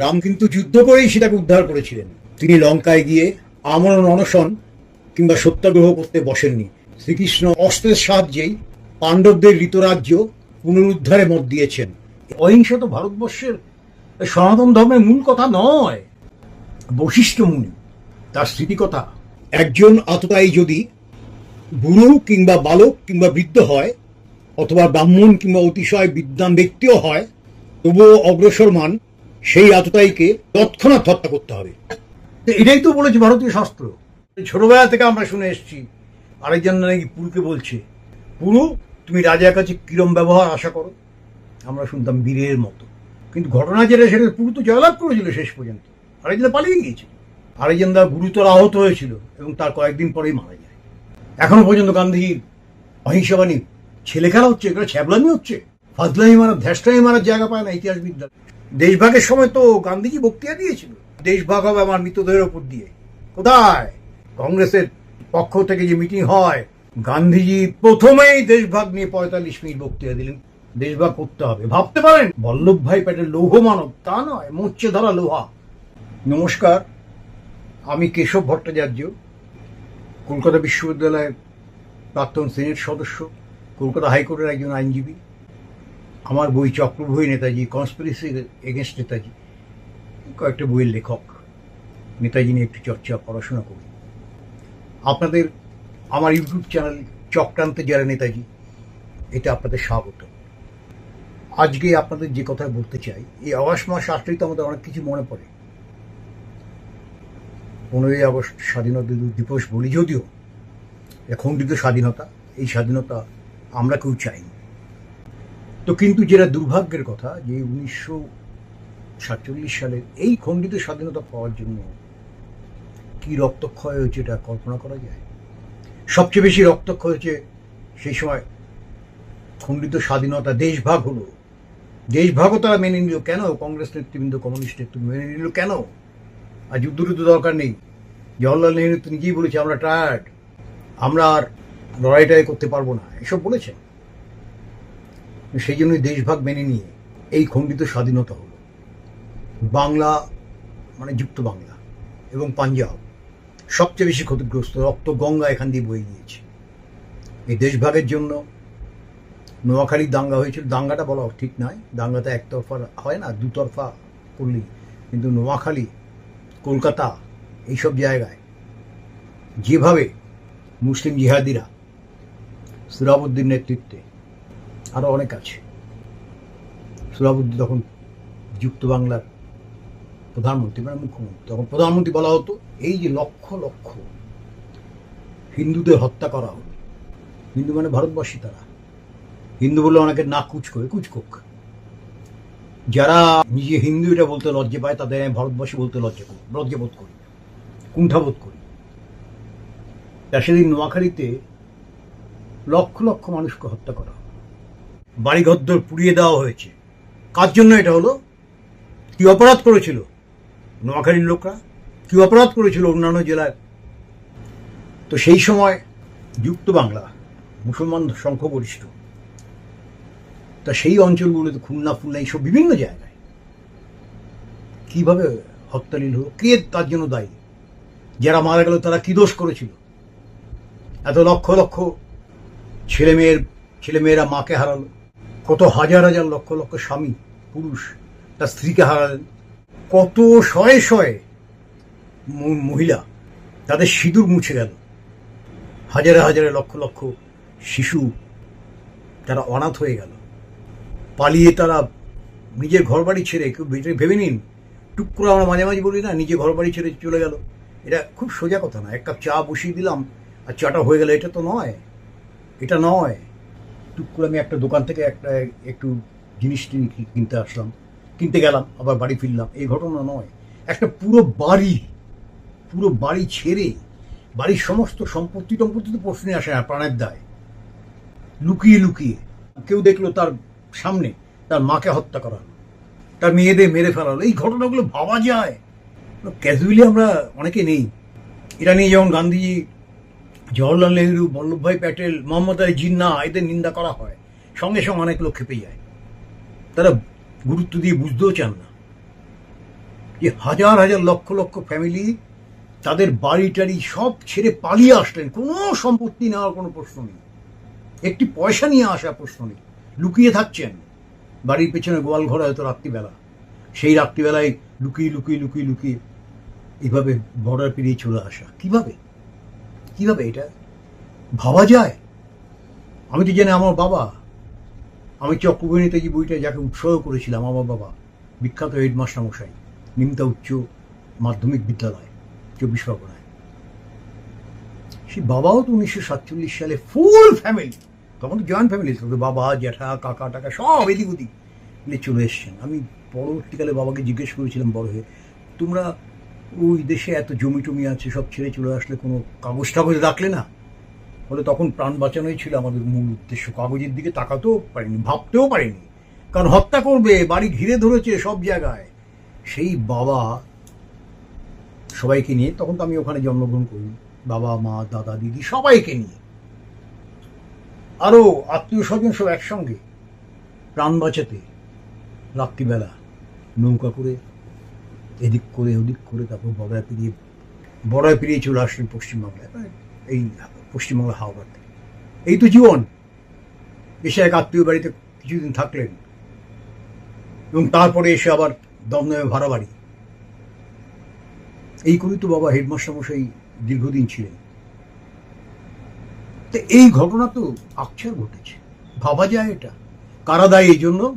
রাম কিন্তু যুদ্ধ করেই সীতাকে উদ্ধার করেছিলেন। তিনি লঙ্কায় গিয়ে আমরণ অনশন কিংবা সত্যাগ্রহ করতে বসেননি। শ্রীকৃষ্ণ অস্ত্রের সাহায্যেই পাণ্ডবদের ঋতরাজ্য পুনরুদ্ধারে মত দিয়েছেন। অহিংসা তো ভারতবর্ষের সনাতন ধর্মের মূল কথা নয় বশিষ্ঠ মুনি তার স্মৃতিকথা। একজন আততায়ী যদি বুড়ো কিংবা বালক কিংবা বৃদ্ধ হয় অথবা ব্রাহ্মণ কিংবা অতিশয় বিদ্বান ব্যক্তিও হয় তবুও অগ্রসরমান সেই আততায়ীকে তৎক্ষণাৎ হত্যা করতে হবে। এটাই তো বলেছে ভারতীয় শাস্ত্র। ছোটবেলা থেকে আমরা শুনে এসেছি, আরেকজন নাকি পুরুকে বলছে, পুরু, তুমি রাজার কাছে কিরম ব্যবহার আশা করো? আমরা শুনতাম বীরের মতো। কিন্তু ঘটনা যেটা, সেটা পুরু তো জয়লাভ করেছিল শেষ পর্যন্ত। আরেকজন পালিয়ে গিয়েছিল। আরেকজন দা গুরুতর আহত হয়েছিল এবং তার কয়েকদিন পরেই মারা যায়। এখনও পর্যন্ত গান্ধীজির অহিংসাবাণী ছেলে খেলা হচ্ছে, এগুলো ছ্যাবলামি হচ্ছে। ফাজলামি মারা ধ্যাসটামি মারার জায়গা পায় না ইতিহাসবিদরা। দেশভাগের সময় তো গান্ধীজি বক্তৃতা দিয়েছিল। দেশভাগ হবে আমার মৃতদেহের ওপর দিয়ে। কোথায়? কংগ্রেসের পক্ষ থেকে যে মিটিং হয়, গান্ধীজি প্রথমেই দেশভাগ নিয়ে পঁয়তাল্লিশ মিনিট বক্তৃতা দিলেন। দেশভাগ করতে হবে। ভাবতে পারেন, বল্লভ ভাই প্যাটেল লৌহ মানব। তা নয় মোর্চে ধরা লোহা। নমস্কার, আমি কেশব ভট্টাচার্য, কলকাতা বিশ্ববিদ্যালয়ের প্রাক্তন সিনেট সদস্য, কলকাতা হাইকোর্টের একজন আইনজীবী। আমার বই চক্রভূই নেতাজি কনস্পিরেসি এগেনস্ট নেতাজি, কয়েকটা বইয়ের লেখক নেতাজি নিয়ে একটু চর্চা, পড়াশোনা করি। আপনাদের আমার ইউটিউব চ্যানেল চক্রান্তে যারা নেতাজি, এটা আপনাদের স্বাগত। আজকে আপনাদের যে কথা বলতে চাই, এই আগস্ট মাস আসলেই তো আমাদের অনেক কিছু মনে পড়ে। পনেরোই আগস্ট স্বাধীনতা দিবস বলি যদিও খণ্ডিত স্বাধীনতা, এই স্বাধীনতা আমরা কেউ চাইনি। তো কিন্তু যেটা দুর্ভাগ্যের কথা, যে উনিশশো সাতচল্লিশ সালের এই খণ্ডিত স্বাধীনতা পাওয়ার জন্য কি রক্তক্ষয় হয়েছে এটা কল্পনা করা যায়? সবচেয়ে বেশি রক্তক্ষয় হয়েছে সেই সময় খণ্ডিত স্বাধীনতা দেশভাগ হলো। দেশভাগও তারা মেনে নিল, কেন কংগ্রেস নেতৃবৃন্দ, কমিউনিস্ট নেতৃবৃন্দ মেনে নিল কেন? আর যুদ্ধ দরকার নেই। জওয়াহরলাল নেহরু তো নিজেই বলেছে, আমরা টায়ার্ড আমরা আর লড়াইটাই করতে পারব না। এসব বলেছেন। সেই জন্যই দেশভাগ মেনে নিয়ে এই খণ্ডিত স্বাধীনতা হলো। বাংলা মানে যুক্ত বাংলা এবং পাঞ্জাব সবচেয়ে বেশি ক্ষতিগ্রস্ত। রক্ত গঙ্গা এখান দিয়ে বয়ে গিয়েছে। এই দেশভাগের জন্য নোয়াখালীর দাঙ্গা হয়েছিল। দাঙ্গাটা বলা ঠিক নয়। দাঙ্গাটা একতরফা হয় না, দুতরফা করলেই। কিন্তু নোয়াখালী, কলকাতা এইসব জায়গায় যেভাবে মুসলিম জিহাদিরা সুরাবুদ্দিন নেতৃত্বে আরও অনেক আছে। সুরাবুদ্দিন তখন যুক্ত বাংলার প্রধানমন্ত্রী মানে মুখ্যমন্ত্রী। তখন প্রধানমন্ত্রী বলা হতো, এই যে লক্ষ লক্ষ হিন্দুদের হত্যা করা হলো, হিন্দু মানে ভারতবর্ষী তারা। হিন্দু বলে অনেকে না কুচ করে কুচকুক যারা নিজে হিন্দু এটা বলতে লজ্জা পায়, তাদের আমি ভারতবর্ষী বলতে লজ্জা করি, লজ্জা বোধ করি, কুণ্ঠাবোধ করি। তা সেদিন নোয়াখালীতে লক্ষ লক্ষ মানুষকে হত্যা করা। বাড়িঘরদর পুড়িয়ে দেওয়া হয়েছে। কার জন্য এটা হলো? কি অপরাধ করেছিল নোয়াখালীর লোকরা? কি অপরাধ করেছিল অন্যান্য জেলায় তো সেই সময় যুক্ত বাংলা, মুসলমান সংখ্যাগরিষ্ঠ তা সেই অঞ্চলগুলোতে খুলনা ফুলনা এইসব বিভিন্ন জায়গায় কীভাবে হত্যালীল হলো কে তার জন্য দায়ী? যারা মারা গেল, তারা কি দোষ করেছিল? এত লক্ষ লক্ষ ছেলে মেয়ের ছেলে মাকে হারালো। কত হাজার হাজার লক্ষ লক্ষ স্বামী, পুরুষ, তার স্ত্রীকে হারালেন। কত শয়ে শয়ে মহিলা তাদের সিঁদুর মুছে গেল। হাজারে হাজারে লক্ষ লক্ষ শিশু তারা অনাথ হয়ে গেল। পালিয়ে তারা নিজের ঘর বাড়ি ছেড়ে, কেউ ভেবে- নিন, টুক করে আমরা মাঝে মাঝে বলি না নিজে ঘর বাড়ি ছেড়ে চলে গেল। এটা খুব সোজা কথা না, এক কাপ চা বসিয়ে দিলাম, আর চাটা হয়ে গেল, এটা তো নয়, এটা নয়। টুক করে আমি একটা দোকান থেকে একটা একটু জিনিস কিনতে আসলাম। কিনতে গেলাম, আবার বাড়ি ফিরলাম। এই ঘটনা নয়। একটা পুরো বাড়ি পুরো বাড়ি ছেড়ে বাড়ির সমস্ত সম্পত্তি টম্পত্তি তো প্রশ্নে আসে না, প্রাণের দায়। লুকিয়ে লুকিয়ে। কেউ দেখল তার সামনে তার মাকে হত্যা করা তার মেয়েদের মেরে ফেলা এই ঘটনাগুলো ভাবা যায়। ক্যাজুয়ালি আমরা অনেকে নেই। এটা নিয়ে যেমন গান্ধীজি জওয়াহরলাল নেহরু, বল্লভভাই প্যাটেল, মোহাম্মদ আলী জিন্না, এদের নিন্দা করা হয়। সঙ্গে সঙ্গে অনেক লোক খেপে যায়। তারা গুরুত্ব দিয়ে বুঝতেও চান না। যে হাজার হাজার লক্ষ লক্ষ ফ্যামিলি তাদের বাড়ি টাড়ি সব ছেড়ে পালিয়ে আসলেন। কোনো সম্পত্তি নেওয়ার কোনো প্রশ্ন নেই। একটি পয়সা নিয়ে আসা প্রশ্ন নেই। লুকিয়ে থাকছেন। বাড়ির পেছনে গোয়াল ঘরে হয়তো রাত্রিবেলা। সেই রাত্রিবেলায় লুকিয়ে লুকিয়ে লুকিয়ে লুকিয়ে এইভাবে বর্ডার পেরিয়ে চলে আসা। কীভাবে? কীভাবে এটা? ভাবা যায়? আমি তো জানি আমার বাবা, আমি চক্রবর্তীতে যে বইটা যাকে উৎসাহ করেছিলাম, আমার বাবা? বিখ্যাত হেডমাস্টার মশাই নিমতা উচ্চ মাধ্যমিক বিদ্যালয়, চব্বিশ পরগনায়। সেই বাবাও তো উনিশশো সাতচল্লিশ সালে ফুল ফ্যামিলি তখন তো জয়েন্ট ফ্যামিলি তো বাবা, জ্যাঠা, কাকা, টাকা সব এদিক ওদিক চলে এসছেন। আমি পরবর্তীকালে বাবাকে জিজ্ঞেস করেছিলাম বড় হয়ে, তোমরা ওই দেশে এত জমি টমি আছে, সব ছেড়ে চলে আসলে কোনো কাগজ টাগজ রাখলে না? ফলে তখন প্রাণ বাঁচানোই ছিল আমাদের মূল উদ্দেশ্য। কাগজের দিকে তাকাতেও পারিনি, ভাবতেও পারিনি। কারণ হত্যা করবে, বাড়ি ঘিরে ধরেছে সব জায়গায়। সেই বাবা সবাইকে নিয়ে, তখন তো আমি ওখানে জন্মগ্রহণ করি। বাবা, মা, দাদা, দিদি, সবাইকে নিয়ে। আরও আত্মীয় স্বজন সব একসঙ্গে। প্রাণ বাঁচাতে, রাত্রিবেলা নৌকা করে এদিক করে, ওদিক করে, তারপর বড়ায় পেরিয়ে বড়ায় পেরিয়ে চলে আসলেন পশ্চিমবাংলায় মানে এই পশ্চিমবাংলা হাওড়াতে এই তো জীবন। এসে এক আত্মীয় বাড়িতে কিছুদিন থাকলেন। এবং তারপরে এসে আবার দমদমে ভাড়া বাড়ি। এই করেই তো বাবা হেডমাস্টার মশাই দীর্ঘদিন ছিলেন। তো এই ঘটনা তো আকছার ঘটেছে। ভাবা যায় এটা। কারা দায়ী এই জন্য?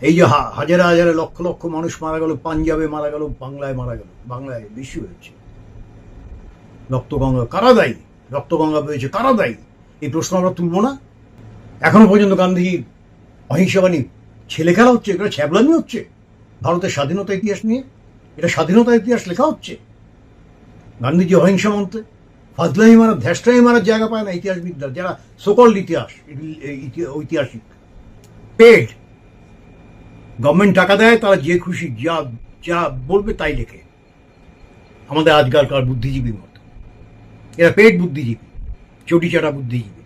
এই যে হাজারে হাজারে লক্ষ লক্ষ মানুষ মারা গেল, পাঞ্জাবে মারা গেল, বাংলায় মারা গেল, বাংলায় বেশি হয়েছে। রক্তগঙ্গা কারা দায়ী? রক্তগঙ্গা পেয়েছে কারা দায়ী? এই প্রশ্ন আমরা তুলব না। এখনও পর্যন্ত গান্ধীজির অহিংসাবাণী ছেলে খেলা হচ্ছে এটা ছ্যাবলামি হচ্ছে। ভারতের স্বাধীনতা ইতিহাস নিয়ে এটা স্বাধীনতা ইতিহাস লেখা হচ্ছে। গান্ধীজি অহিংসা মন্ত্রে ফাজলামি মারা ধ্যাসটামি মারার জায়গা পায় না ইতিহাসবিদরা, যারা সকল ইতিহাস ইতি- ঐতিহাসিক পেড গভর্নমেন্ট টাকা দেয়, তারা যে খুশি যা যা বলবে তাই লেখে। আমাদের আজকালকার বুদ্ধিজীবীর মতো। এরা পেট বুদ্ধিজীবী, চটি চাটা বুদ্ধিজীবী।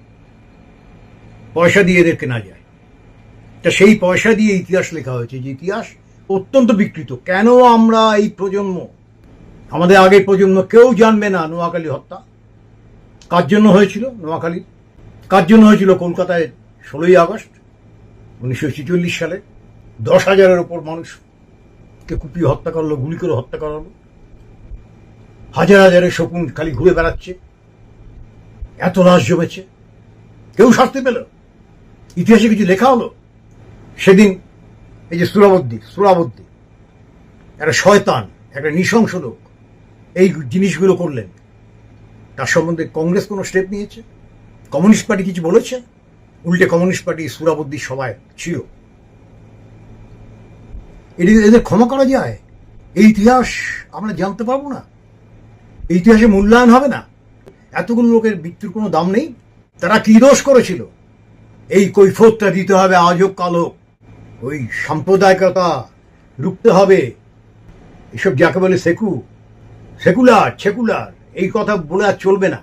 পয়সা দিয়ে এদের কেনা যায়। তা সেই পয়সা দিয়ে ইতিহাস লেখা হয়েছে, যে ইতিহাস অত্যন্ত বিকৃত। কেন আমরা এই প্রজন্ম? আমাদের আগের প্রজন্ম কেউ জানবে না নোয়াখালী হত্যা। কার জন্য হয়েছিল নোয়াখালী কার জন্য হয়েছিল কলকাতায় ষোলোই আগস্ট, উনিশশো ছেচল্লিশ সালে? দশ হাজারের ওপর মানুষকে কুপিয়ে হত্যা করল, গুলি করে হত্যা করালো। হাজার হাজারের শকুন খালি ঘুরে বেড়াচ্ছে। এত লাশ জমেছে। কেউ শাস্তি পেল? ইতিহাসে কিছু লেখা হলো? সেদিন এই যে সুরাবদ্দি সুরাবদ্দি, একটা শয়তান, একটা নৃশংস লোক এই জিনিসগুলো করলেন। তার সম্বন্ধে কংগ্রেস কোনো স্টেপ নিয়েছে? কমিউনিস্ট পার্টি কিছু বলেছে? উল্টে কমিউনিস্ট পার্টি সুরাবদ্দির সবাই ছিল। এটি এদের ক্ষমা করা যায়। এই ইতিহাস আমরা জানতে পারব না। এই ইতিহাসে মূল্যায়ন হবে না। এতগুলো লোকের মৃত্যুর কোনো দাম নেই। তারা কি দোষ করেছিল? এই কৈফতটা দিতে হবে আজ হোক কাল। হোক ওই সাম্প্রদায়িকতা রুখতে হবে। এসব যাকে বলে সেকু, সেকুলার সেকুলার, এই কথা বলে আর চলবে না।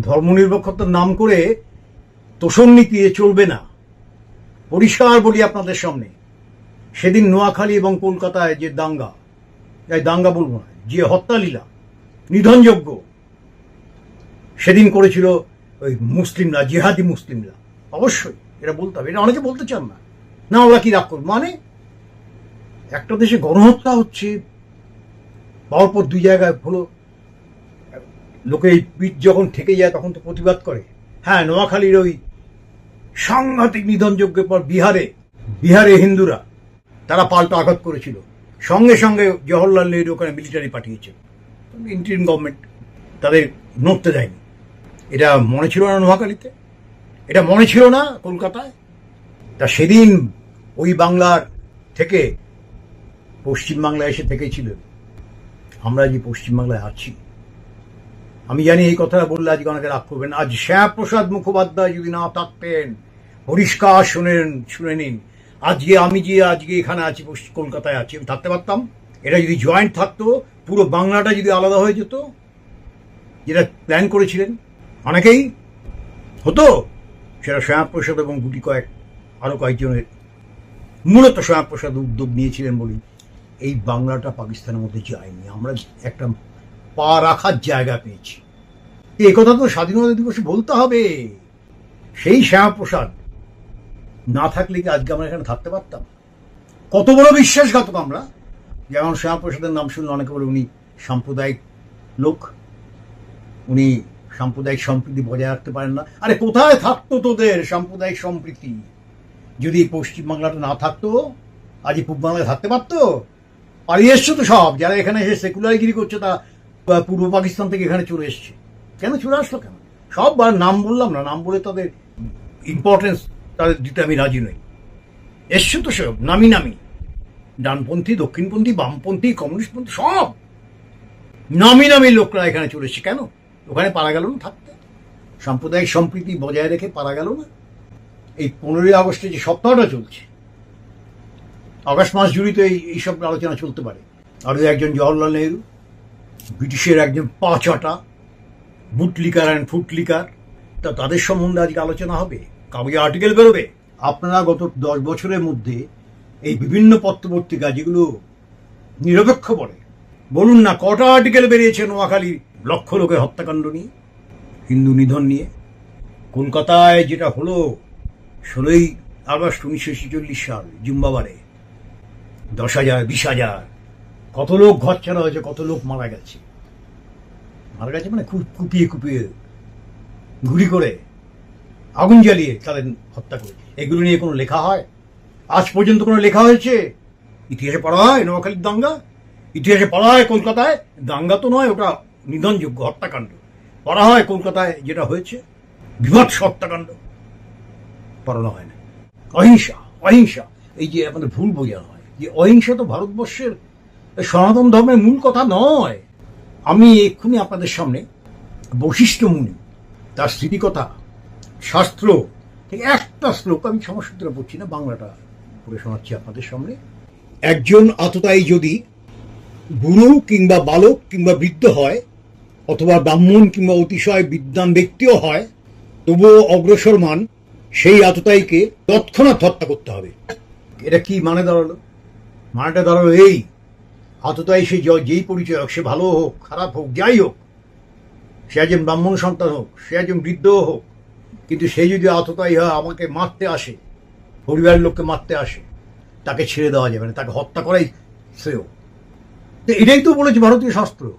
ধর্মনিরপেক্ষতার নাম করে তোষণ নীতি চলবে না। পরিষ্কার বলি আপনাদের সামনে। সেদিন নোয়াখালী এবং কলকাতায় যে দাঙ্গা, এই দাঙ্গা বলব না, যে হত্যালীলা, নিধনযোগ্য, সেদিন করেছিল ওই মুসলিমরা, জেহাদি মুসলিমরা। অবশ্যই এটা বলতে হবে এটা অনেকে বলতে চান না। না, ওরা কি রাগ করবে? মানে একটা দেশে গণহত্যা হচ্ছে পরপর দুই জায়গায় হলো, লোকে এই পিঠ যখন ঠেকে যায়, তখন তো প্রতিবাদ করে। হ্যাঁ নোয়াখালীর ওই সাংঘাতিক নিধনযজ্ঞের পর বিহারে বিহারে হিন্দুরা তারা পাল্টা আঘাত করেছিল। সঙ্গে সঙ্গে জওহরলাল নেহরু ওখানে মিলিটারি পাঠিয়েছে ইন্টারিম গভর্নমেন্ট তাদের নড়তে দেয়নি। এটা মনে ছিল না নোয়াখালীতে। এটা মনে ছিল না কলকাতায়। তা সেদিন ওই বাংলার থেকে পশ্চিমবাংলায় এসে থেকেছিল আমরা যে পশ্চিমবাংলায় আছি। আমি জানি এই কথাটা বললে আজকে অনেকে রাগ করবেন। আজ শ্যামপ্রসাদ মুখোপাধ্যায় যদি না থাকতেন পরিষ্কার শুনেন, শুনে নিন আজকে আমি যে আজকে এখানে আছি কলকাতায় আছি, আমি থাকতে পারতাম। এটা যদি জয়েন্ট থাকতো, পুরো বাংলাটা যদি আলাদা হয়ে যেত, যেটা প্ল্যান করেছিলেন, অনেকেই হতো। সেটা শ্যামাপ্রসাদ এবং গুটি কয়েক আরও কয়েকজনের, মূলত শ্যামাপ্রসাদ উদ্যোগ নিয়েছিলেন বলেই এই বাংলাটা পাকিস্তানের মধ্যে যায়নি। আমরা একটা পা রাখার জায়গা পেয়েছি। এ কথা তো স্বাধীনতা দিবসে বলতে হবে। সেই শ্যামাপ্রসাদ না থাকলে কি আজকে আমরা এখানে থাকতে পারতাম? কত বড় বিশ্বাসঘাতক আমরা। যেমন শ্যামাপ্রসাদের নাম শুনলে অনেকে বলে উনি সাম্প্রদায়িক লোক। উনি সাম্প্রদায়িক সম্প্রীতি বজায় রাখতে পারেন না। আরে কোথায় থাকতো তোদের সাম্প্রদায়িক সম্প্রীতি? যদি পশ্চিমবাংলাটা না থাকতো, আজ এই পূর্ব বাংলায় থাকতে পারতো? পালিয়ে এসছো তো সব। যারা এখানে এসে সেকুলারগিরি করছে, তা পূর্ব পাকিস্তান থেকে এখানে চলে এসছে। কেন চলে আসলো কেন? সব নাম বললাম না। নাম বলে তাদের ইম্পর্টেন্স তাদের দিতে আমি রাজি নই। এসছো তো সব, নামি নামি। ডানপন্থী, দক্ষিণপন্থী, বামপন্থী কমিউনিস্টপন্থী সব। নামি নামি লোকরা এখানে চলে এসছে। কেন? ওখানে পারা গেল না থাকতে? সাম্প্রদায়িক সম্প্রীতি বজায় রেখে পারা গেল না? এই পনেরোই আগস্টে যে সপ্তাহটা চলছে, আগস্ট মাস জুড়ে তো এই এইসব আলোচনা চলতে পারে। আর ওই একজন জওয়াহরলাল নেহরু, ব্রিটিশের একজন পাঁচাটা বুটলিকার অ্যান্ড ফুটলিকার, তা তাদের সম্বন্ধে আজকে আলোচনা হবে? কাগজে আর্টিকেল বেরোবে। আপনারা গত দশ বছরের মধ্যে এই বিভিন্ন পত্রপত্রিকা যেগুলো নিরপেক্ষ বলে, বলুন না কটা আর্টিকেল বেরিয়েছে নোয়াখালী লক্ষ লোকের হত্যাকাণ্ড নিয়ে, হিন্দু নিধন নিয়ে। কলকাতায় যেটা হলো ষোলোই আগস্ট উনিশশো ছেচল্লিশ সাল জুম্বাবারে দশ হাজার, বিশ হাজার, কত লোক ঘর ছাড়া হয়েছে, কত লোক মারা গেছে। মারা গেছে মানে খুব কুপিয়ে কুপিয়ে, গুলি করে। আগুন জ্বালিয়ে তাদের হত্যা করে। এগুলো নিয়ে কোনো লেখা হয়? আজ পর্যন্ত কোনো লেখা হয়েছে? ইতিহাসে পড়া হয় নোয়াখালীর দাঙ্গা? ইতিহাসে পড়া হয় কলকাতায়? দাঙ্গা তো নয়, ওটা নিধনযোগ্য হত্যাকাণ্ড। পড়া হয় কলকাতায় যেটা হয়েছে? বিভৎস হত্যাকাণ্ড। পড়ানো হয় না। অহিংসা অহিংসা। এই যে আমাদের ভুল বোঝানো হয়, যে অহিংসা তো ভারতবর্ষের সনাতন ধর্মের মূল কথা নয়। আমি এক্ষুনি আপনাদের সামনে বৈশিষ্ট্য মুনি, তার স্মৃতিকথা শাস্ত্র থেকে একটা শ্লোক আমি সমস্ত পড়ছি না, বাংলাটা পড়ে শোনাচ্ছি আপনাদের সামনে। একজন আততায়ী যদি গুরু কিংবা বালক কিংবা বৃদ্ধ হয়, অথবা ব্রাহ্মণ কিংবা অতিশয় বিদ্বান ব্যক্তিও হয়, তবুও অগ্রসরমান সেই আততায়ীকে তৎক্ষণাৎ হত্যা করতে হবে। এটা কি মানে দাঁড়াল? মানেটা দাঁড়াল এই, আততায়ী সে যেই পরিচয় হোক, সে ভালো হোক, খারাপ হোক, যাই হোক, সে একজন ব্রাহ্মণ সন্তান হোক, সে একজন বৃদ্ধ হোক কিন্তু সে যদি আততায়ী হয়, আমাকে মারতে আসে, পরিবারের লোককে মারতে আসে, তাকে ছেড়ে দেওয়া যাবে না, তাকে হত্যা করাই শ্রেয়। তো এটাই তো বলেছে ভারতীয় শাস্ত্র।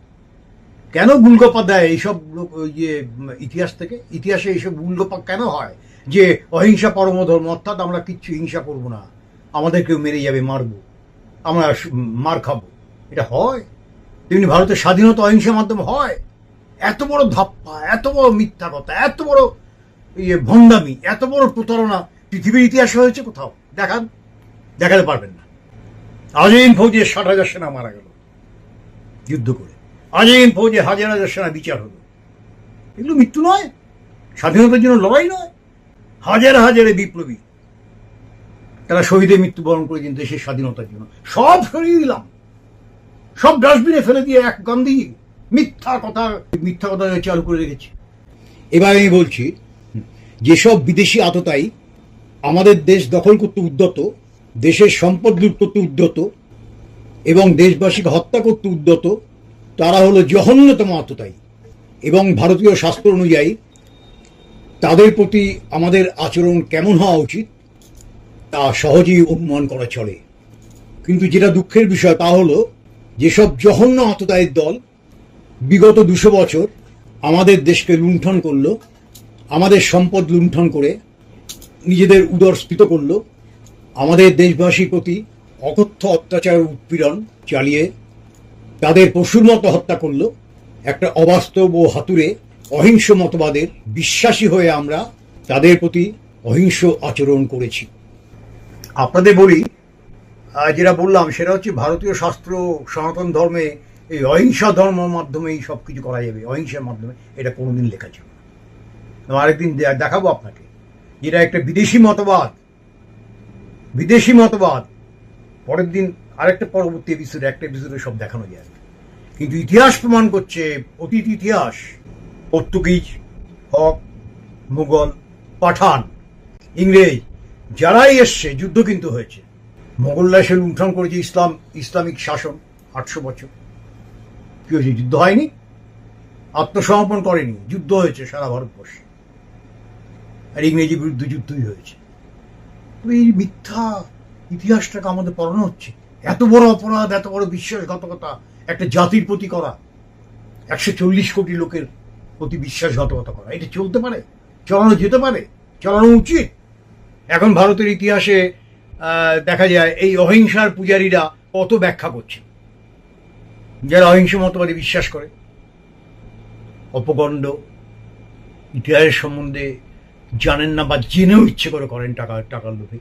কেন গুলগপা দেয় এইসব লোক, ওই যে ইতিহাস থেকে, ইতিহাসে এইসব গুলগপা কেন হয়? যে অহিংসা পরম ধর্ম অর্থাৎ আমরা কিচ্ছু হিংসা করব না। আমাদের কেউ মেরে যাবে, মারবো। আমরা মার খাব। এটা হয়? তেমনি ভারতের স্বাধীনতা অহিংসার মাধ্যমে হয়? এত বড় ধাপ্পা, এত বড় মিথ্যা কথা এত বড় ইয়ে ভণ্ডামি, এত বড় প্রতারণা পৃথিবীর ইতিহাসে হয়েছে কোথাও? দেখান। দেখাতে পারবেন না। আজইন ফৌজে ষাট হাজার সেনা মারা গেল। যুদ্ধ করে। আজইন ফৌজে হাজার হাজার সেনা বিচার হলো। এগুলো মৃত্যু নয়। স্বাধীনতার জন্য লড়াই নয়। হাজার হাজারে বিপ্লবী। তারা শহীদের মৃত্যুবরণ করেছেন দেশের স্বাধীনতার জন্য। সব সরিয়ে দিলাম। সব ডাস্টবিনে ফেলে দিয়ে এক গান্ধী মিথ্যা কথা মিথ্যা কথা চালু করে রেখেছে। এবার আমি বলছি যেসব বিদেশি আততায়ী আমাদের দেশ দখল করতে উদ্যত, দেশের সম্পদ লুট করতে উদ্যত এবং দেশবাসীকে হত্যা করতে উদ্যত, তারা হলো জঘন্যতম আততায়ী এবং ভারতীয় শাস্ত্র অনুযায়ী তাদের প্রতি আমাদের আচরণ কেমন হওয়া উচিত তা সহজেই অনুমান করা চলে। কিন্তু যেটা দুঃখের বিষয় তা হলো, যেসব জঘন্য আততায়ের দল বিগত দুশো বছর আমাদের দেশকে লুণ্ঠন করল আমাদের সম্পদ লুণ্ঠন করে নিজেদের উদরস্ফীত করল। আমাদের দেশবাসীর প্রতি অকথ্য অত্যাচার উৎপীড়ন চালিয়ে তাদের পশুর মতো হত্যা করল। একটা অবাস্তব ও হাতুরে অহিংস মতবাদের বিশ্বাসী হয়ে আমরা তাদের প্রতি অহিংস আচরণ করেছি। আপনাদের বলি যেটা বললাম, সেটা হচ্ছে ভারতীয় শাস্ত্র সনাতন ধর্মে এই অহিংসা ধর্মের মাধ্যমেই সব কিছু করা যাবে। অহিংসার মাধ্যমে, এটা কোনোদিন লেখা না। আরেকদিন দেখাবো আপনাকে। যেটা একটা বিদেশি মতবাদ। বিদেশি মতবাদ। পরের দিন আরেকটা পরবর্তী এপিসোডে একটা এপিসোডে সব দেখানো যায়। কিন্তু ইতিহাস প্রমাণ করছে, অতীত ইতিহাস, পর্তুগিজ, হক, মুঘল, পাঠান, ইংরেজ, যারাই এসছে, যুদ্ধ কিন্তু হয়েছে। মোগলরা এসে লুণ্ঠন করেছে ইসলাম, ইসলামিক শাসন, আটশো বছর। কি হয়েছে যুদ্ধ হয়নি, আত্মসমর্পণ করেনি, যুদ্ধ হয়েছে সারা ভারতবর্ষে। আর ইংরেজির বিরুদ্ধে যুদ্ধই হয়েছে। এই মিথ্যা ইতিহাসটাকে আমাদের পড়ানো হচ্ছে। এত বড় অপরাধ, এত বড় বিশ্বাসঘাতকতা, একটা জাতির প্রতি করা, একশো চল্লিশ কোটি লোকের প্রতি বিশ্বাসঘাতকতা করা, এটা চলতে পারে? চালানো যেতে পারে? চালানো উচিত? এখন ভারতের ইতিহাসে দেখা যায় এই অহিংসার পূজারীরা কত ব্যাখ্যা করছে। যারা অহিংস মতবাদে বিশ্বাস করে অপগণ্ড ইতিহাসের সম্বন্ধে জানেন না বা জেনেও ইচ্ছে করে করেন টাকা, টাকার লোভে।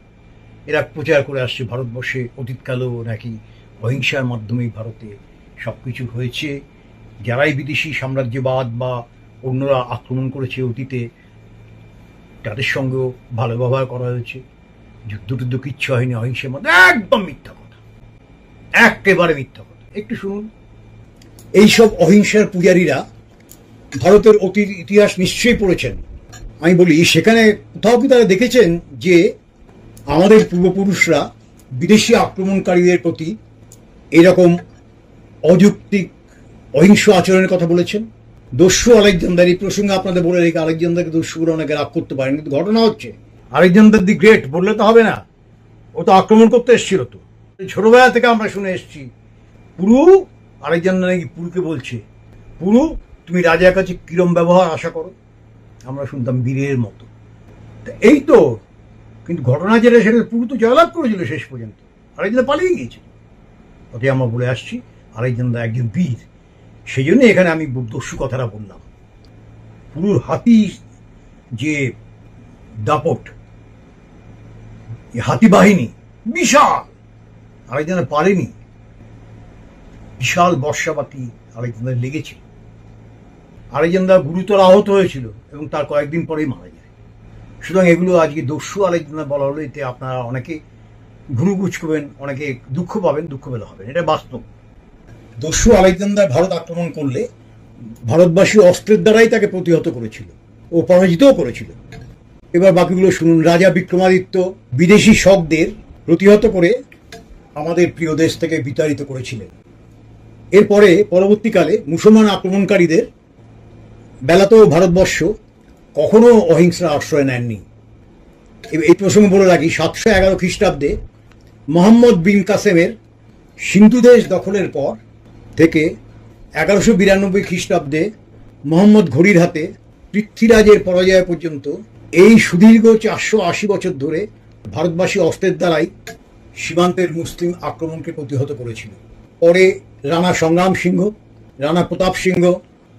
এরা প্রচার করে আসছে ভারতবর্ষে, অতীতকালেও নাকি অহিংসার মাধ্যমেই ভারতে সব কিছু হয়েছে। যারাই বিদেশি সাম্রাজ্যবাদ বা অন্যরা আক্রমণ করেছে অতীতে, তাদের সঙ্গেও ভালো ব্যবহার করা হয়েছে। যুদ্ধ টুদ্ধ কিচ্ছু হয়নি, অহিংসার মধ্যে একদম মিথ্যা কথা। একেবারে মিথ্যা কথা। একটু শুনুন। এইসব অহিংসার পূজারীরা ভারতের অতীত ইতিহাস নিশ্চয়ই পড়েছেন। আমি বলি, সেখানে কোথাও কি তারা দেখেছেন যে আমাদের পূর্বপুরুষরা বিদেশি আক্রমণকারীদের প্রতি এরকম অযৌক্তিক অহিংস আচরণের কথা বলেছেন? দস্যু আলেকজান্ডার এই প্রসঙ্গে আপনাদের বলে রেখে আলেকজান্ডারকে দস্যু করে অনেকে রাগ করতে পারেন, কিন্তু ঘটনা হচ্ছে আলেকজান্ডার দি গ্রেট, বললে তো হবে না। ও তো আক্রমণ করতে এসেছিল তো। ছোটবেলা থেকে আমরা শুনে এসেছি, পুরু আলেকজান্ডার নাকি পুরুকে বলছে, পুরু, তুমি রাজার কাছে কিরম ব্যবহার আশা করো? আমরা শুনতাম বীরের মতো। এই তো, কিন্তু ঘটনা যেটা সেটা পুরো তো জয়লাভ করেছিল শেষ পর্যন্ত। আরেকজন পালিয়ে গিয়েছিল। ওকে আমরা বলে আসছি, আরেকজন একজন বীর। সেই জন্য এখানে আমি দস্যু কথাটা বললাম। পুরো হাতি যে দাপট, হাতি বাহিনী বিশাল আরেকজনের পারেনি বিশাল বর্ষাপাতি আরেকজনের লেগেছিল। আরেকজনদা গুরুতর আহত হয়েছিল এবং তার কয়েকদিন পরেই মারা যায়। সুতরাং এগুলো আজকে দস্যু আরেকজনা বলা হলো, এতে আপনারা অনেকে ভুরুগুচ করবেন, অনেকে দুঃখ পাবেন, দুঃখ পেলে হবেন এটা বাস্তব। দস্যু আলেকজান্ডার ভারত আক্রমণ করলে ভারতবাসী অস্ত্রের দ্বারাই তাকে প্রতিহত করেছিল ও পরাজিতও করেছিল। এবার বাকিগুলো শুনুন। রাজা বিক্রমাদিত্য বিদেশি শকদের প্রতিহত করে আমাদের প্রিয় দেশ থেকে বিতাড়িত করেছিলেন। এরপরে পরবর্তীকালে মুসলমান আক্রমণকারীদের বেলাতেও ভারতবর্ষ কখনো অহিংসার আশ্রয় নেননি। এই প্রসঙ্গে বলে রাখি, সাতশো এগারো খ্রিস্টাব্দে মোহাম্মদ বিন কাসেমের সিন্ধু দেশ দখলের পর থেকে এগারোশো বিরানব্বই খ্রিস্টাব্দে মোহাম্মদ ঘড়ির হাতে পৃথ্বীরাজের পরাজয় পর্যন্ত এই সুদীর্ঘ চারশো আশি বছর ধরে ভারতবাসী অস্ত্রের দ্বারাই সীমান্তের মুসলিম আক্রমণকে প্রতিহত করেছিল। পরে রানা সংগ্রাম সিংহ রানা প্রতাপ সিংহ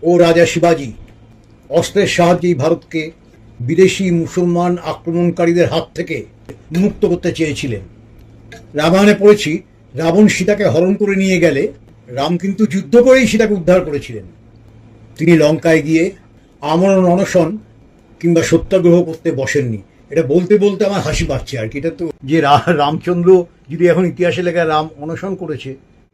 ও রাজা শিবাজী অস্ত্রের সাহায্যেই ভারতকে বিদেশি মুসলমান আক্রমণকারীদের হাত থেকে মুক্ত করতে চেয়েছিলেন। রামায়ণে পড়েছি, রাবণ সীতাকে হরণ করে নিয়ে গেলে রাম কিন্তু যুদ্ধ করেই সীতাকে উদ্ধার করেছিলেন। তিনি লঙ্কায় গিয়ে আমরণ অনশন কিংবা সত্যাগ্রহ করতে বসেননি। এটা বলতে বলতে আমার হাসি পাচ্ছে আর কি। এটা তো যে রামচন্দ্র যদি এখন ইতিহাসে লেখা রাম অনশন করেছে,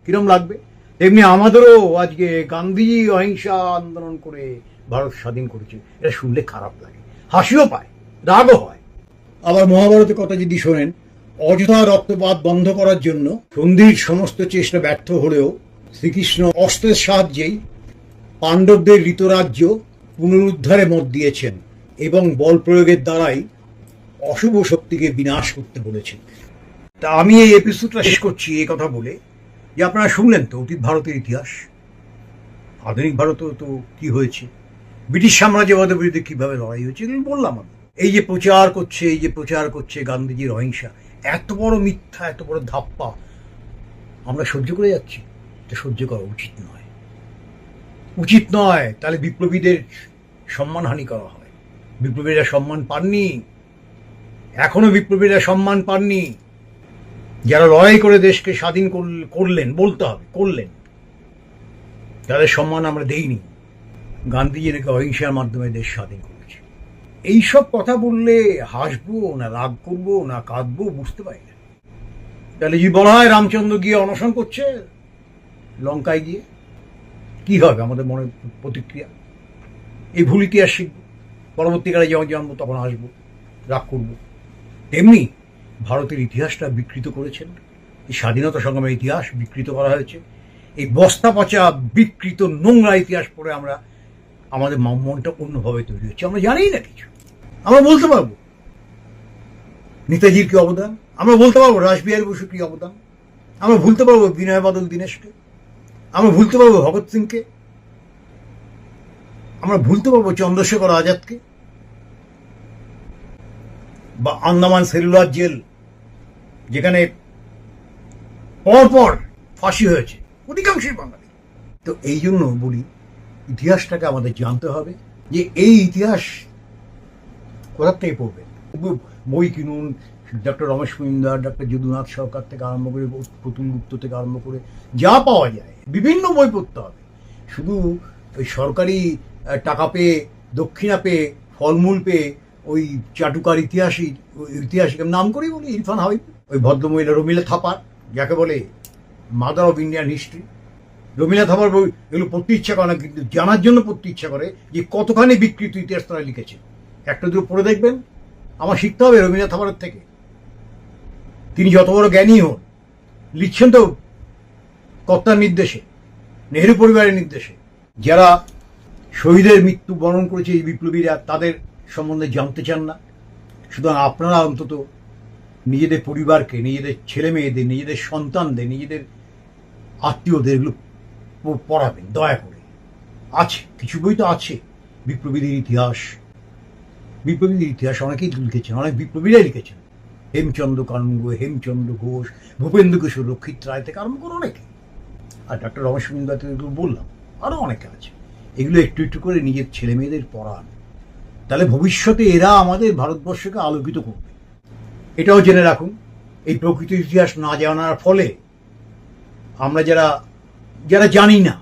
কিরম লাগবে? তেমনি আমাদেরও আজকে গান্ধীজি অহিংসা আন্দোলন করে ভারত স্বাধীন করেছে, এটা শুনলে খারাপ লাগে। হাসিও পায়, রাগও হয়। আবার মহাভারতের কথা যদি শোনেন, অযথা রক্তপাত বন্ধ করার জন্য সন্ধির সমস্ত চেষ্টা ব্যর্থ হলেও শ্রীকৃষ্ণ অস্ত্রের সাহায্যেই পাণ্ডবদের ঋতরাজ্য পুনরুদ্ধারে মত দিয়েছেন এবং বল প্রয়োগের দ্বারাই অশুভ শক্তিকে বিনাশ করতে বলেছেন। তা আমি এই এপিসোডটা শেষ করছি এই কথা বলে। যে আপনারা শুনলেন তো, অতীত ভারতের ইতিহাস। আধুনিক ভারতেও তো কি হয়েছে? ব্রিটিশ সাম্রাজ্যবাদের বিরুদ্ধে কীভাবে লড়াই হয়েছে বললাম আমি। এই যে প্রচার করছে, এই যে প্রচার করছে গান্ধীজির অহিংসা, এত বড় মিথ্যা, এত বড় ধাপ্পা, আমরা সহ্য করে যাচ্ছি। এটা সহ্য করা উচিত নয়। উচিত নয়, তাহলে বিপ্লবীদের সম্মানহানি করা হয়। বিপ্লবীরা সম্মান পাননি, এখনও বিপ্লবীরা সম্মান পাননি। যারা লড়াই করে দেশকে স্বাধীন করল- করলেন, বলতে হবে, করলেন। তাদের সম্মান আমরা দেইনি। গান্ধীজি নাকি অহিংসার মাধ্যমে দেশ স্বাধীন করেছে। এইসব কথা বললে হাসবো না রাগ করব না কাঁদবো বুঝতে পারি না। তাহলে যদি বলা হয় রামচন্দ্র গিয়ে অনশন করছে লঙ্কায় গিয়ে? কি হবে আমাদের মনে প্রতিক্রিয়া? এই ভুল ইতিহাস শিখব, পরবর্তীকালে যখন জন্ম তখন আসব রাগ করব। তেমনি ভারতের ইতিহাসটা বিকৃত করেছেন, এই স্বাধীনতা সংগ্রামের ইতিহাস বিকৃত করা হয়েছে, এই বস্তা পচা বিকৃত নোংরা ইতিহাস পড়ে আমরা আমাদের মনটা অন্যভাবে তৈরি হচ্ছে। আমরা জানিই না কিছু। আমরা বলতে পারব। নেতাজির কি অবদান? আমরা বলতে পারব রাসবিহারী বসুর কি অবদান? আমরা ভুলতে পারব বিনয় বাদল দীনেশকে? আমরা ভুলতে পারব ভগৎ সিংকে? আমরা ভুলতে পারব চন্দ্রশেখর আজাদকে? বা আন্দামান সেলুলার জেল, যেখানে পরপর ফাঁসি হয়েছে। অধিকাংশই বাঙালি। তো এই জন্য বলি ইতিহাসটাকে আমাদের জানতে হবে যে এই ইতিহাস কোথার থেকে পড়বে বই কিনুন, ডক্টর রমেশ মহিন্দার ডক্টর যদুনাথ সরকার থেকে আরম্ভ করে প্রতুল গুপ্ত থেকে আরম্ভ করে, যা পাওয়া যায়, বিভিন্ন বই পড়তে হবে। শুধু ওই সরকারি টাকা পেয়ে, দক্ষিণা পেয়ে, ফলমূল পেয়ে, ওই চাটুকার ইতিহাসই, ওই ঐতিহাসিকের নাম করেই বলি, ইরফান হাবিব ওই ভদ্রমহিলা রমিলা থাপার, যাকে বলে mother of Indian history Romila Thapar বই, এগুলো পড়তে ইচ্ছা করে না, কিন্তু জানার জন্য পড়তে ইচ্ছা করে যে কতখানি বিকৃত ইতিহাস তারা লিখেছে। একটা দুটো পড়ে দেখবেন, আমার শিখতে হবে রবীন্দ্রনাথ ঠাকুরের থেকে। তিনি যত বড় জ্ঞানী হন, লিখছেন তো কর্তার নির্দেশে, নেহেরু পরিবারের নির্দেশে, যারা শহীদের মৃত্যু বরণ করেছে এই বিপ্লবীরা, তাদের সম্বন্ধে জানতে চান না। সুতরাং আপনারা অন্তত নিজেদের পরিবারকে, নিজেদের ছেলে মেয়েদের নিজেদের সন্তানদের, নিজেদের আত্মীয়দের এগুলো পড়াবেন, দয়া করে। আছে, কিছু বই তো আছে। বিপ্লবীদের ইতিহাস। বিপ্লবীদের ইতিহাস অনেকেই লিখেছেন, অনেক বিপ্লবীরাই লিখেছেন। হেমচন্দ্র কানঙ্গ হেমচন্দ্র ঘোষ, ভূপেন্দ্র কিশোর রক্ষিত রায় থেকে আরম্ভ করে অনেকে। আর ডক্টর রমেশ মিন্দার থেকে বললাম আরও অনেকে আছে। এগুলো একটু একটু করে নিজের ছেলে মেয়েদের পড়ান। তাহলে ভবিষ্যতে এরা আমাদের ভারতবর্ষকে আলোকিত করবে। এটাও জেনে রাখুন, এই প্রকৃত ইতিহাস না জানার ফলে আমরা যারা যারা জানি না,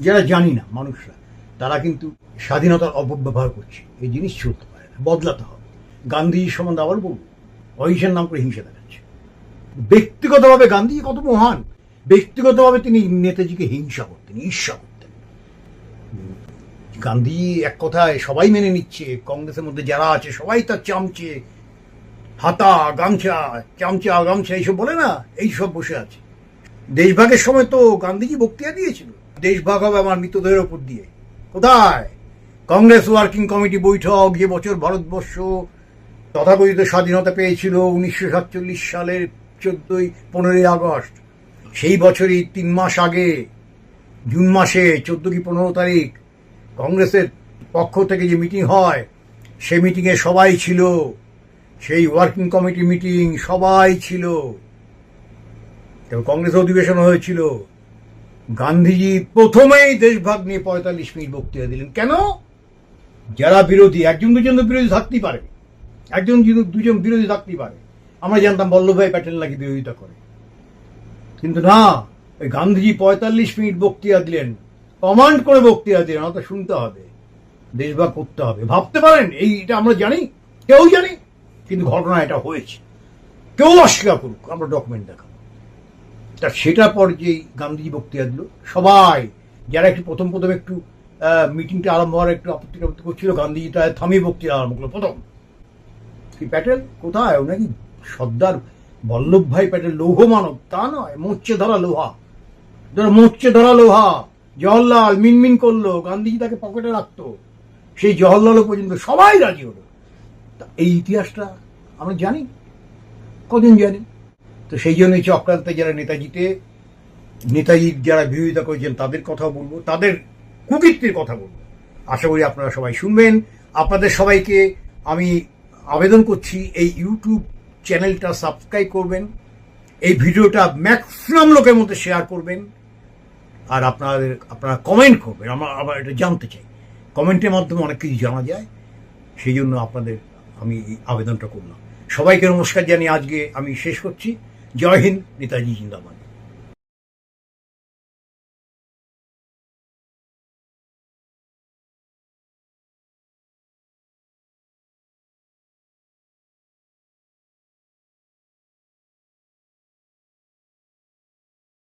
যারা জানি না মানুষরা, তারা কিন্তু স্বাধীনতার অপব্যবহার করছে। এই জিনিস চলতে পারে না, বদলাতে হবে। গান্ধীজির সম্বন্ধে আবার বলব, অহিংসার নাম করে হিংসা দেখাচ্ছে। ব্যক্তিগতভাবে গান্ধীজি কত মহান, ব্যক্তিগতভাবে তিনি নেতাজিকে হিংসা করতেন, ঈর্ষা করতেন। গান্ধী এক কথায় সবাই মেনে নিচ্ছে, কংগ্রেসের মধ্যে যারা আছে, সবাই তার চামচে, হাতা, গামছা, চামচা, গামছা, এইসব বলে না, এইসব বসে আছে। দেশভাগের সময় তো গান্ধীজি বক্তৃতা দিয়েছিল। দেশভাগ হবে আমার মৃতদেহের ওপর দিয়ে। কোথায়? কংগ্রেস ওয়ার্কিং কমিটি বৈঠক যে বছর ভারতবর্ষ তথাকথিত স্বাধীনতা পেয়েছিল উনিশশো সাতচল্লিশ সালের চোদ্দই, পনেরোই আগস্ট। সেই বছরই তিন মাস আগে, জুন মাসে, চোদ্দ কি পনেরো তারিখ, কংগ্রেসের পক্ষ থেকে যে মিটিং হয় সেই মিটিংয়ে সবাই ছিল। সেই ওয়ার্কিং কমিটি মিটিং সবাই ছিল। তবে কংগ্রেস অধিবেশন হয়েছিল। গান্ধীজি প্রথমেই দেশভাগ নিয়ে পঁয়তাল্লিশ মিনিট বক্তৃতা দিলেন। কেন? যারা বিরোধী, একজন দুজন বিরোধী থাকতেই পারে। একজন দুজন বিরোধী থাকতেই পারে। আমরা জানতাম বল্লভভাই প্যাটেল নাকি বিরোধিতা করে। কিন্তু না ওই গান্ধীজি পঁয়তাল্লিশ মিনিট বক্তৃতা দিলেন। কমান্ড করে বক্তৃতা দিলেন। অত শুনতে হবে। দেশভাগ করতে হবে। ভাবতে পারেন এইটা আমরা জানি। কেউ জানি। কিন্তু ঘটনা এটা হয়েছে। কেউ অস্বীকার করুক, আমরা ডকুমেন্ট দেখাবো। তা সেটার পর যেই গান্ধীজি বক্তৃতা দিল, সবাই, যারা একটু প্রথম প্রথম একটু মিটিংটা আরম্ভ হওয়ার একটু আপত্তি আপত্তি করছিল, গান্ধীজি তাই থামিয়ে বক্তৃতা আরম্ভ করল প্রথম। কি প্যাটেল কোথায়? ও নাকি সর্দার বল্লভ ভাই প্যাটেল লৌহ মানব? তা নয়, মোর্চে ধরা লোহা। ধরো মোর্চে ধরা লোহা জওহরলাল মিনমিন করল, গান্ধীজি তাকে পকেটে রাখতো। সেই জওহরলালও পর্যন্ত সবাই রাজি হলো। তা এই ইতিহাসটা আমরা জানি? কদিন জানি? তো সেই জন্যই চক্রান্তে যারা নেতাজিতে, নেতাজির যারা বিরোধিতা করেছেন তাদের কথা বলব, তাদের কুকীর্তির কথা বলব। আশা করি আপনারা সবাই শুনবেন। আপনাদের সবাইকে আমি আবেদন করছি, এই ইউটিউব চ্যানেলটা সাবস্ক্রাইব করবেন, এই ভিডিওটা ম্যাক্সিমাম লোকের মধ্যে শেয়ার করবেন, আর আপনাদের, আপনারা কমেন্ট করবেন। আমরা আবার এটা জানতে চাই। কমেন্টের মাধ্যমে অনেক কিছু জানা যায়, সেই জন্য আপনাদের আমি আবেদনটা করলাম। সবাইকে নমস্কার জানিয়ে আজকে আমি শেষ করছি। জয় হিন্দ নেতাজি জিন্দাবাদ।